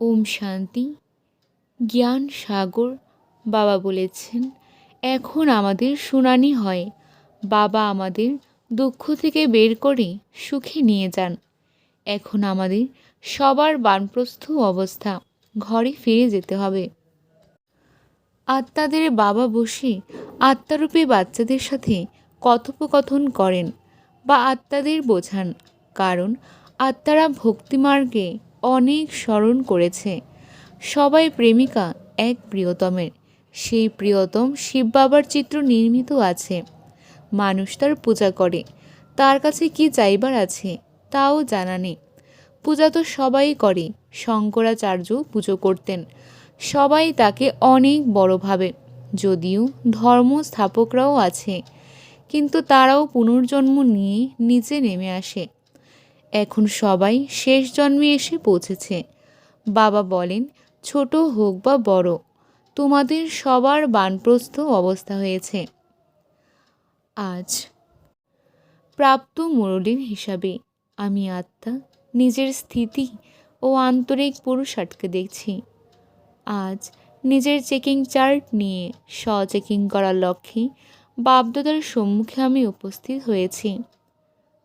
ওম শান্তি। জ্ঞান সাগর, বাবা বলেছেন, এখন আমাদের শুনানি হয়। বাবা আমাদের দুঃখ থেকে বের করে সুখে নিয়ে যান। এখন আমাদের সবার বানপ্রস্থ অবস্থা, ঘরে ফিরে যেতে হবে। আত্মাদের বাবা বসে আত্মারূপী বাচ্চাদের সাথে কথোপকথন করেন বা আত্মাদের বোঝান, কারণ আত্মারা ভক্তিমার্গে অনেক স্মরণ করেছে। সবাই প্রেমিকা, এক প্রিয়তমের। সেই প্রিয়তম শিব বাবার চিত্র নির্মিত আছে। মানুষ তার পূজা করে। তার কাছে কি চাইবার আছে, তাও জানা নেই। পূজা তো সবাই করে, শঙ্করাচার্য পুজো করতেন। সবাই তাকে অনেক বড় ভাবে। যদিও ধর্ম স্থাপকরাও আছে। কিন্তু তারাও পুনর্জন্ম নিয়ে নিচে নেমে আসে। এখন সবাই শেষ জন্মে এসে পৌঁছেছে। বাবা বলেন, ছোট হোক বা বড়, তোমাদের সবার বানপ্রস্থ অবস্থা হয়েছে। আজ প্রাপ্ত মুরলীর হিসাবে আমি আত্মা, নিজের স্থিতি ও আন্তরিক পুরুষার্থকে দেখছি। আজ নিজের চেকিং চার্ট নিয়ে স্ব চেকিং করার লক্ষ্যে বাপদাদার সম্মুখে আমি উপস্থিত হয়েছি।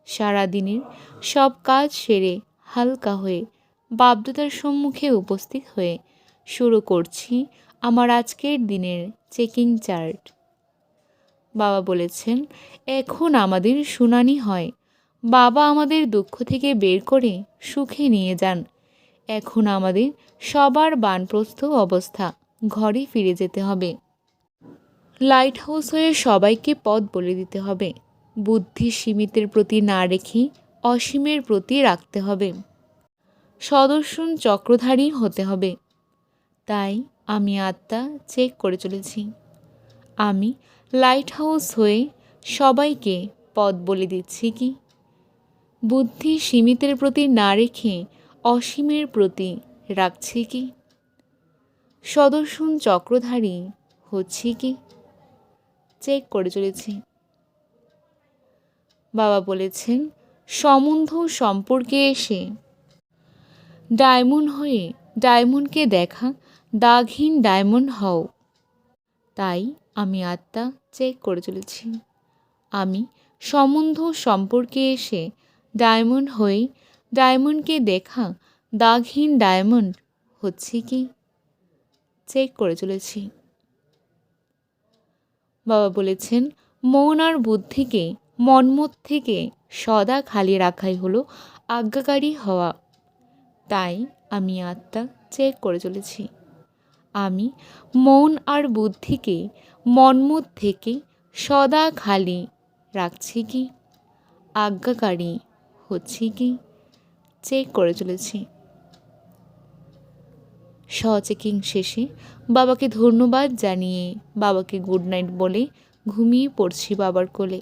সারাদিনের সব কাজ সেরে হালকা হয়ে বাপদাদার সম্মুখে উপস্থিত হয়ে শুরু করছি আমার আজকের দিনের চেকিং চার্ট। বাবা বলেছেন, এখন আমাদের শুনানি হয়। বাবা আমাদের দুঃখ থেকে বের করে সুখে নিয়ে যান। এখন আমাদের সবার বানপ্রস্থ অবস্থা, ঘরে ফিরে যেতে হবে। লাইট হাউস হয়ে সবাইকে পথ বলে দিতে হবে। বুদ্ধি সীমিতের প্রতি না রেখে অসীমের প্রতি রাখতে হবে। সদর্শন চক্রধারী হতে হবে। তাই আমি আত্মা চেক করে চলেছি। আমি লাইট হাউস হয়ে সবাইকে পথ বলে দিচ্ছি কি? বুদ্ধি সীমিতের প্রতি না রেখে অসীমের প্রতি রাখছি কি? সদর্শন চক্রধারী হচ্ছি কি? চেক করে চলেছি। বাবা বলেছেন, সম্বন্ধ সম্পর্কে এসে ডায়মন্ড হয়ে ডায়মন্ডকে দেখা, দাগহীন ডায়মন্ড হও। তাই আমি আত্মা চেক করে চলেছি। আমি সম্বন্ধ সম্পর্কে এসে ডায়মন্ড হয়ে ডায়মন্ডকে দেখা, দাগহীন ডায়মন্ড হচ্ছে কি? চেক করে চলেছি। বাবা বলেছেন, মন আর বুদ্ধিকে মনমত থেকে সদা খালি রাখাই হলো আজ্ঞাকারী হওয়া। তাই আমি আত্মা চেক করে চলেছি। আমি মন আর বুদ্ধিকে মনমত থেকে সদা খালি রাখছি কি? আজ্ঞাকারী হচ্ছি কি? চেক করে চলেছি। স চেকিং শেষে বাবাকে ধন্যবাদ জানিয়ে বাবাকে গুড নাইট বলে ঘুমিয়ে পড়ছি বাবার কোলে।